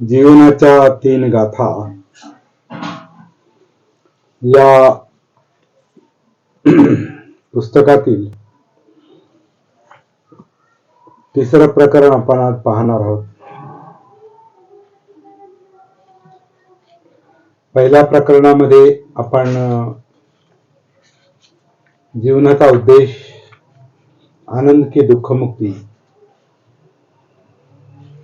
जीवनाच्या तीन गाथा. या पुस्तकातील तिसरं प्रकरण आपण आज पाहणार आहोत. पहिल्या प्रकरणामध्ये आपण जीवनाचा उद्देश आनंद की दुःखमुक्ती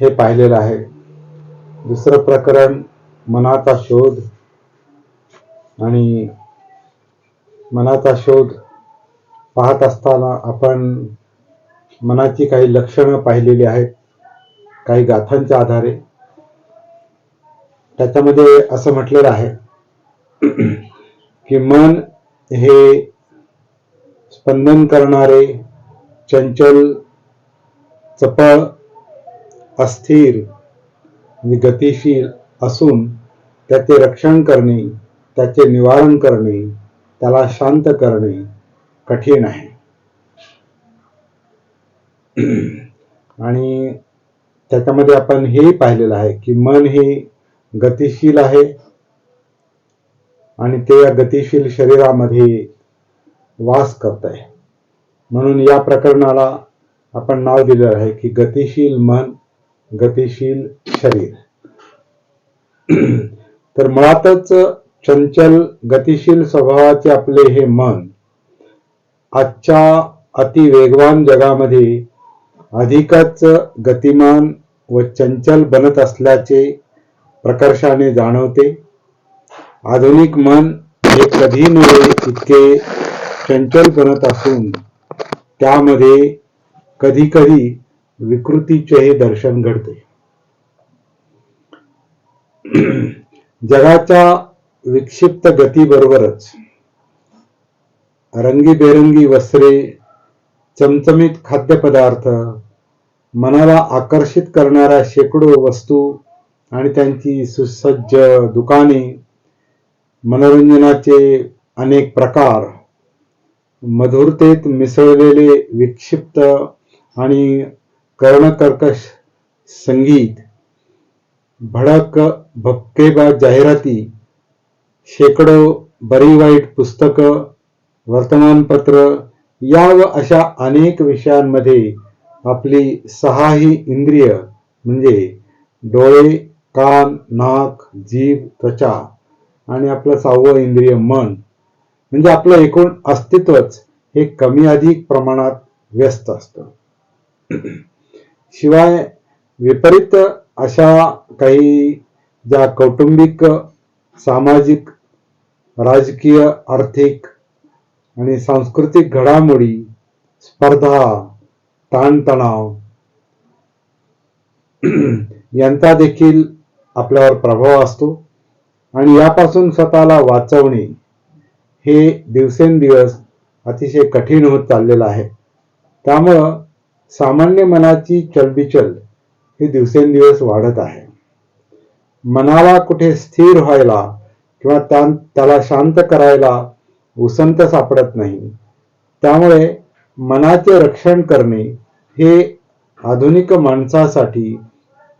हे पाहिलेलं आहे. दुसरं प्रकरण मनाचा शोध. आणि मनाचा शोध पाहत असताना आपण मनाची काही लक्षणं पाहिलेली आहेत काही गाथांच्या आधारे. त्याच्यामध्ये असं म्हटलेलं आहे की मन हे स्पंदन करणारे चंचल चपळ अस्थिर म्हणजे गतिशील असून त्याचे रक्षण करणे त्याचे निवारण करणे त्याला शांत करणे कठीण आहे. आणि त्याच्यामध्ये आपण हेही पाहिलेलं आहे की मन हे गतिशील आहे आणि ते या गतिशील शरीरामध्ये वास करत आहे म्हणून या प्रकरणाला आपण नाव दिलेलं आहे की गतिशील मन गतिशील शरीर. तर मुळातच चंचल गतिशील स्वभावाचे आपले हे मन आजच्या अतिवेगवान जगामध्ये अधिकच गतिमान व चंचल बनत असल्याचे प्रकर्षाने जाणवते. आधुनिक मन हे कधी नव्हे इतके चंचल बनत असून त्यामध्ये कधी कधी विकृतीचेही दर्शन घडते. जगाच्या विक्षिप्त गतीबरोबरच रंगीबेरंगी वस्त्रे चमचमीत खाद्यपदार्थ मनाला आकर्षित करणाऱ्या शेकडो वस्तू आणि त्यांची सुसज्ज दुकाने मनोरंजनाचे अनेक प्रकार मधुरतेत मिसळलेले विक्षिप्त आणि कर्णकर्कश संगीत भडक भक्केबाज जाहिराती शेकडो बरी वाईट पुस्तकं वर्तमानपत्र या व अशा अनेक विषयांमध्ये आपली सहाही इंद्रिय म्हणजे डोळे कान नाक जीभ त्वचा आणि आपलं सहावं इंद्रिय मन म्हणजे आपलं एकूण अस्तित्वच हे कमी अधिक प्रमाणात व्यस्त असतं. शिवाय विपरीत अशा काही ज्या कौटुंबिक सामाजिक राजकीय आर्थिक आणि सांस्कृतिक घडामोडी स्पर्धा ताणतणाव यांचा देखील आपल्यावर प्रभाव असतो. आणि यापासून स्वतःला वाचवणे हे दिवसेंदिवस अतिशय कठीण होत चाललेलं आहे. त्यामुळं सामान्य मनाची चलबिचल ही दिवसेंदिवस वाढत आहे. मनाला कुठे स्थिर व्हायला किंवा त्या त्याला शांत करायला उसंत सापडत नाही. त्यामुळे मनाचे रक्षण करणे हे आधुनिक माणसासाठी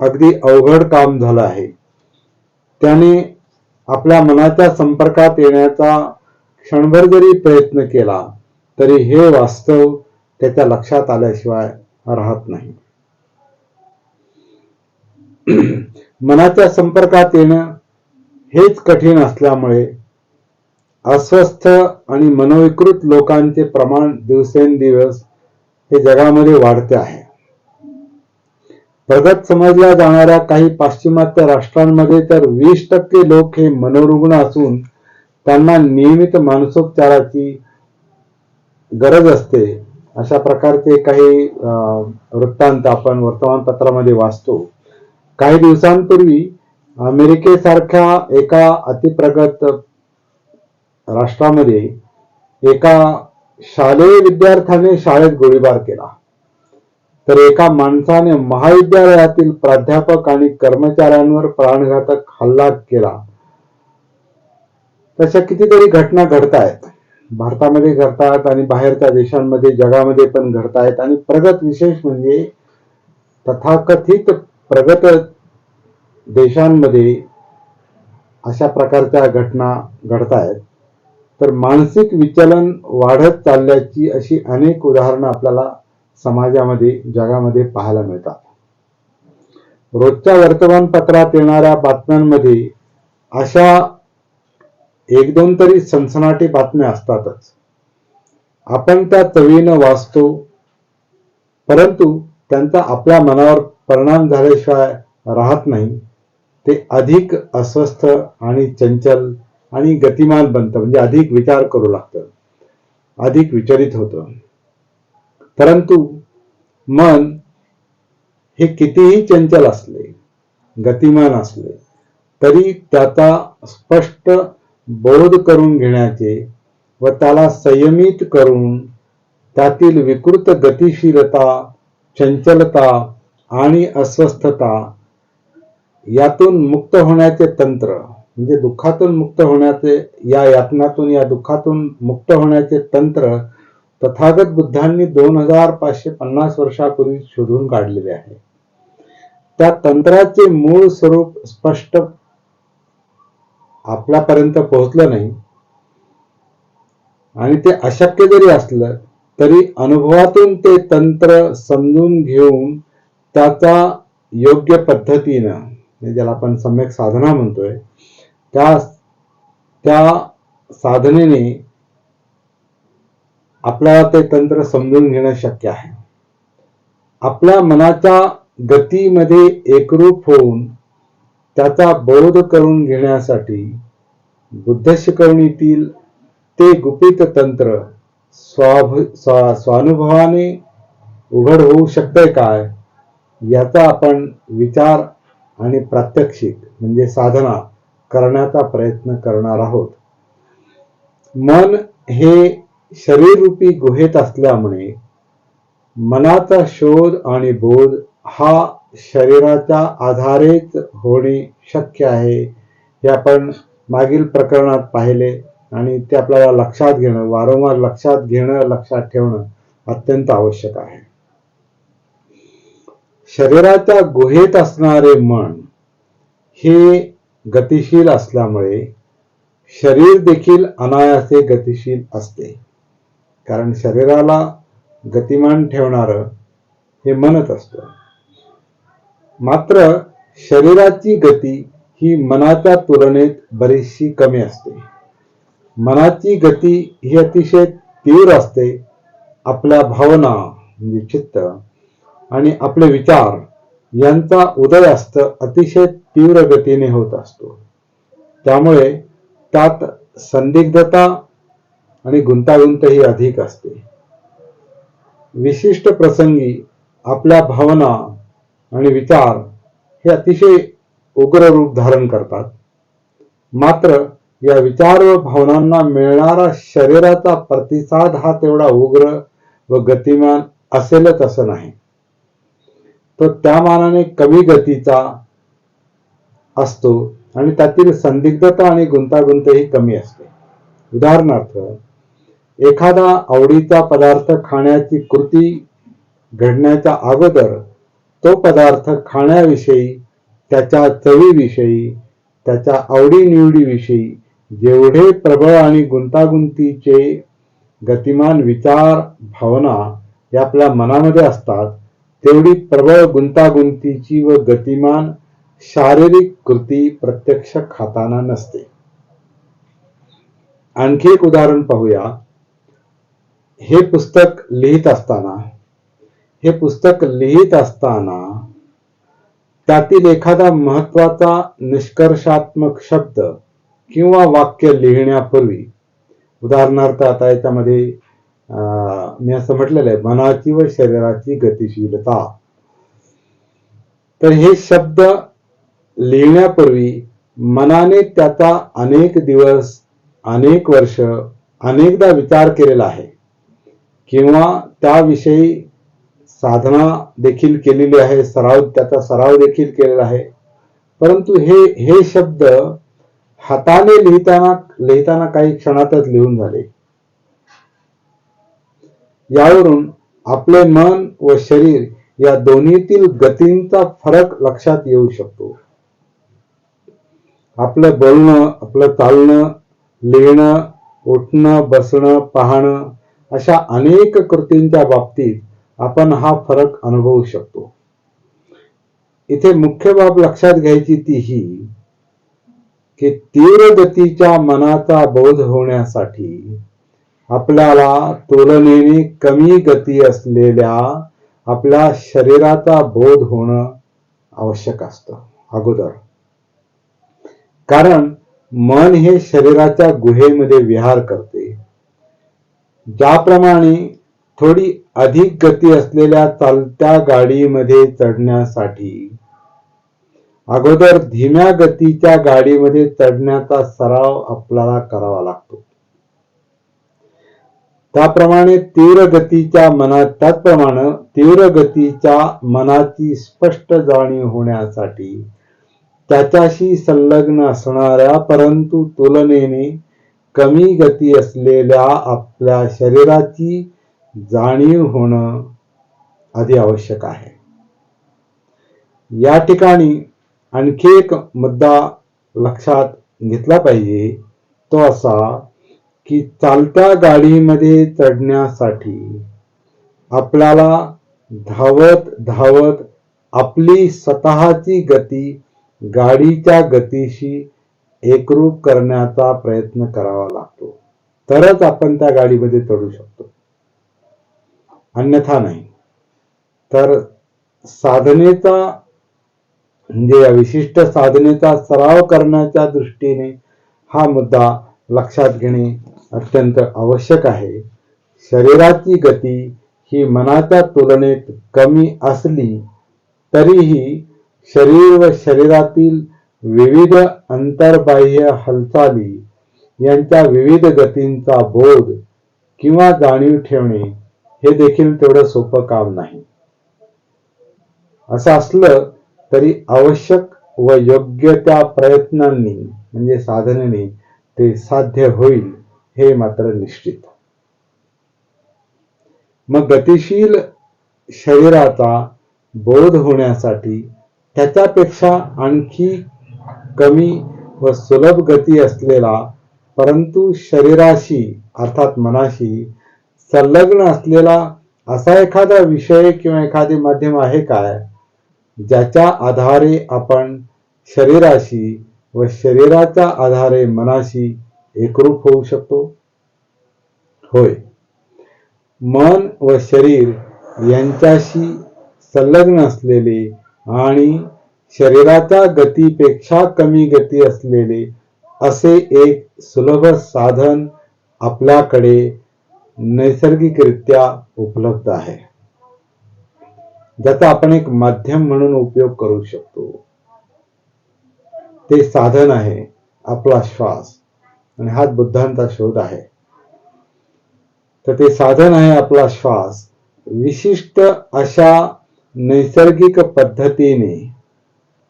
अगदी अवघड काम झालं आहे. त्याने आपल्या मनाच्या संपर्कात येण्याचा क्षणभर जरी प्रयत्न केला तरी हे वास्तव त्याच्या लक्षात आल्याशिवाय राहत नाही. मनाच्या संपर्कात येणं हेच कठीण असल्यामुळे अस्वस्थ आणि मनोविकृत लोकांचे प्रमाण दिवसेंदिवस हे जगामध्ये वाढते आहे. प्रगत समजल्या जाणाऱ्या काही पाश्चिमात्य राष्ट्रांमध्ये तर वीस टक्के लोक हे मनोरुग्ण असून त्यांना नियमित मानसोपचाराची गरज असते. अशा प्रकारचे काही वृत्तांत आपण वर्तमानपत्रामध्ये वाचतो. काही दिवसांपूर्वी अमेरिकेसारख्या एका अतिप्रगत राष्ट्रामध्ये एका शालेय विद्यार्थ्याने शाळेत गोळीबार केला. तर एका माणसाने महाविद्यालयातील प्राध्यापक आणि कर्मचाऱ्यांवर प्राणघातक हल्ला केला. तशा कितीतरी घटना घडत आहेत भारतामध्ये घडतात आणि बाहेरच्या देशांमध्ये जगामध्ये पण घडतायत. आणि प्रगत विशेष म्हणजे तथाकथित प्रगत देशांमध्ये अशा प्रकारच्या घटना घडत आहेत तर मानसिक विचलन वाढत चालल्याची अशी अनेक उदाहरणं आपल्याला समाजामध्ये जगामध्ये पाहायला मिळतात. रोजच्या वर्तमानपत्रात येणाऱ्या बातम्यांमध्ये अशा एक दोन तरी सनसनाटी बातम्या असतातच. आपण त्या चवीनं वाचतो परंतु त्यांचा आपल्या मनावर परिणाम झाल्याशिवाय राहत नाही. ते अधिक अस्वस्थ आणि चंचल आणि गतिमान बनतं म्हणजे अधिक विचार करू लागतं अधिक विचलित होतं. परंतु मन हे कितीही चंचल असले गतिमान असले तरी त्याचा स्पष्ट बोध करून घेण्याचे व त्याला संयमित करून त्यातील विकृत गतिशीलता चंचलता आणि अस्वस्थता यातून मुक्त होण्याचे तंत्र म्हणजे दुःखातून मुक्त होण्याचे या यातनातून या दुःखातून मुक्त होण्याचे तंत्र तथागत बुद्धांनी दोन हजार पाचशे पन्नास वर्षापूर्वी शोधून काढलेले आहे. त्या तंत्राचे मूळ स्वरूप स्पष्ट आपल्यापर्यंत पोहोचलं नाही. आणि ते अशक्य जरी असलं तरी अनुभवातून ते तंत्र समजून घेऊन त्याचा योग्य पद्धतीनं म्हणजे ज्याला आपण सम्यक साधना म्हणतोय त्या त्या साधनेने आपल्याला ते तंत्र समजून घेणं शक्य आहे. आपल्या मनाच्या गतीमध्ये एकरूप होऊन त्याचा बोध करून घेण्यासाठी बुद्ध शिकवणीतील ते गुपित तंत्र स्वाभ स्वा स्वानुभवाने उघड होऊ शकते काय? याचा आपण विचार आणि प्रात्यक्षिक म्हणजे साधना करण्याचा प्रयत्न करणार आहोत. मन हे शरीररूपी गुहेत असल्यामुळे मनाचा शोध आणि बोध हा शरीराच्या आधारेच होणे शक्य आहे हे आपण मागील प्रकरणात पाहिले आणि ते आपल्याला लक्षात घेणं वारंवार लक्षात घेणं लक्षात ठेवणं अत्यंत आवश्यक आहे. शरीराच्या गुहेत असणारे मन हे गतिशील असल्यामुळे शरीर देखील अनायासे गतिशील असते. कारण शरीराला गतिमान ठेवणार हे मनच असतं. मात्र शरीराची गती ही मनाच्या तुलनेत बरीचशी कमी असते. मनाची गती ही अतिशय तीव्र असते आपल्या भावना म्हणजे चित्त आणि आपले विचार यांचा उदय असत अतिशय तीव्र गतीने होत असतो. त्यामुळे त्यात संदिग्धता आणि गुंतागुंतही अधिक असते. विशिष्ट प्रसंगी आपल्या भावना आणि विचार हे अतिशय उग्र रूप धारण करतात. मात्र या विचार व भावनांना मिळणारा शरीराचा प्रतिसाद हा तेवढा उग्र व गतिमान असेलच असं नाही. तो त्या मानाने कमी गतीचा असतो आणि त्यातील संदिग्धता आणि गुंतागुंतही कमी असते. उदाहरणार्थ एखादा आवडीचा पदार्थ खाण्याची कृती घडण्याच्या अगोदर तो पदार्थ खाण्याविषयी त्याच्या चवीविषयी त्याच्या आवडीनिवडीविषयी जेवढे प्रबळ आणि गुंतागुंतीचे गतिमान विचार भावना या आपल्या मनामध्ये असतात तेवढी प्रबळ गुंतागुंतीची व गतिमान शारीरिक कृती प्रत्यक्ष खाताना नसते. आणखी एक उदाहरण पाहूया. हे पुस्तक लिहित असताना हे पुस्तक लिहित असताना त्यातील एखादा महत्त्वाचा निष्कर्षात्मक शब्द किंवा वाक्य लिहिण्यापूर्वी उदाहरणार्थ आता याच्यामध्ये मी असं म्हटलेलं आहे मनाची व शरीराची गतिशीलता. तर हे शब्द लिहिण्यापूर्वी मनाने त्याचा अनेक दिवस अनेक वर्ष अनेकदा विचार केलेला आहे. किंवा त्याविषयी साधना देखील केलेली आहे सराव त्याचा सराव देखील केलेला आहे. परंतु हे हे शब्द हाताने लिहिताना लिहिताना काही क्षणातच लिहून झाले. यावरून आपले मन व शरीर या दोन्हीतील गतींचा फरक लक्षात येऊ शकतो. आपलं बोलणं आपलं चालणं लिहिणं उठणं बसणं पाहणं अशा अनेक कृतींच्या बाबतीत आपण हा फरक अनुभवू शकतो. इथे मुख्य बाब लक्षात घ्यायची ती ही की तीव्र गतीच्या मनाचा बोध होण्यासाठी आपल्याला तुलनेने कमी गती असलेल्या आपल्या शरीराचा बोध होणं आवश्यक असतं अगोदर. कारण मन हे शरीराच्या गुहेमध्ये विहार करते. ज्याप्रमाणे थोडी अधिक गती असलेल्या चालत्या गाडीमध्ये चढण्यासाठी. अगोदर धीम्या गतीच्या गाडीमध्ये चढण्याचा सराव आपल्याला करावा लागतो. त्याप्रमाणे तीव्र गतीच्या मनात त्याचप्रमाणे तीव्र गतीच्या मनाची स्पष्ट जाणीव होण्यासाठी त्याच्याशी संलग्न असणाऱ्या परंतु तुलनेने कमी गती असलेल्या आपल्या शरीराची जाणीव होणं आधी आवश्यक आहे. या ठिकाणी आणखी एक मुद्दा लक्षात घेतला पाहिजे. तो असा की चालत्या गाडीमध्ये चढण्यासाठी आपल्याला धावत धावत आपली स्वतःची गती गाडीच्या गतीशी एकरूप करण्याचा प्रयत्न करावा लागतो. तरच आपण त्या गाडीमध्ये चढू शकतो. अन्यथा नाही. तर साधनेचा म्हणजे या विशिष्ट साधनेचा सराव करण्याच्या दृष्टीने हा मुद्दा लक्षात घेणे अत्यंत आवश्यक आहे. शरीराची गती ही मनाच्या तुलनेत कमी असली तरीही शरीर व शरीरातील विविध अंतर्बाह्य हालचाली यांच्या विविध गतींचा बोध किंवा जाणीव ठेवणे हे देखील तेवढं सोपं काम नाही. असं असलं तरी आवश्यक व योग्य त्या प्रयत्नांनी म्हणजे साधनेने ते साध्य होईल हे मात्र निश्चित. मग गतिशील शरीराचा बोध होण्यासाठी त्याच्यापेक्षा आणखी कमी व सुलभ गती असलेला परंतु शरीराशी अर्थात मनाशी संलग्न असलेला असा एखादा विषय किंवा एखादे माध्यम आहे काय? ज्याच्या आधारे आपण शरीराशी व शरीराच्या आधारे मनाशी एकरूप होऊ शकतो? होय. मन व शरीर यांच्याशी संलग्न असलेले आणि शरीराच्या गतीपेक्षा कमी गती असलेले असे एक सुलभ साधन आपल्याकडे नैसर्गिकरित्या उपलब्ध आहे. ज्याचा आपण एक माध्यम म्हणून उपयोग करू शकतो. ते साधन आहे आपला श्वास. आणि हाच बुद्धांचा शोध आहे. तर ते साधन आहे आपला श्वास. विशिष्ट अशा नैसर्गिक पद्धतीने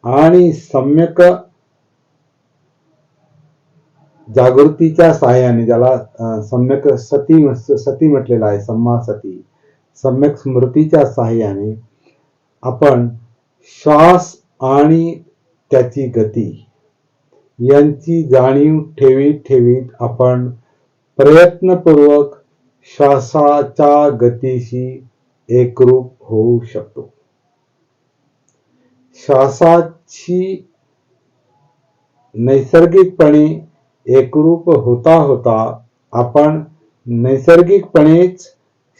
आणि सम्यक जागृतीच्या सहाय्याने ज्याला सम्यक सती सती म्हटलेला आहे सम्मा सती सम्यक स्मृतीच्या सहाय्याने आपण श्वास आणि त्याची गती यांची जाणीव ठेवीत ठेवीत आपण प्रयत्नपूर्वक श्वासाच्या गतीशी एकरूप होऊ शकतो. श्वासाची नैसर्गिकपणे एकरूप होता होता आपण नैसर्गिकपणेच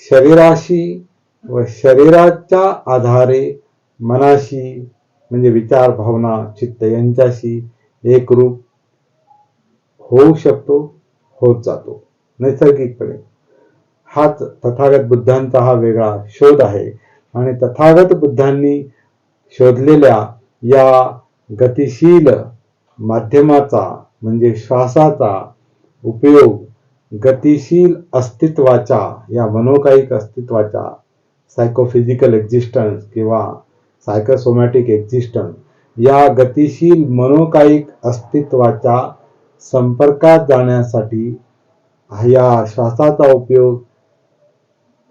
शरीराशी व शरीराच्या आधारे मनाशी म्हणजे विचार भावना चित्त यांच्याशी एकरूप होऊ शकतो होत जातो नैसर्गिकपणे. हाच तथागत बुद्धांचा हा वेगळा शोध आहे. आणि तथागत बुद्धांनी शोधलेल्या या गतिशील माध्यमाचा म्हणजे श्वासाचा उपयोग गतिशील अस्तित्वाच्या या मनोकायिक अस्तित्वाच्या सायकोफिजिकल एक्झिस्टन्स किंवा सायकोसोमॅटिक एक्झिस्टन्स या गतिशील मनोकायिक अस्तित्वाच्या संपर्कात जाण्यासाठी या श्वासाचा उपयोग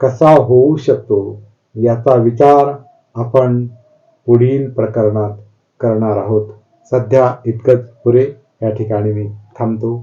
कसा होऊ शकतो याचा विचार आपण पुढील प्रकरणात करणार आहोत. सध्या इतकंच पुरे या ठिकाणी मी थांबतो.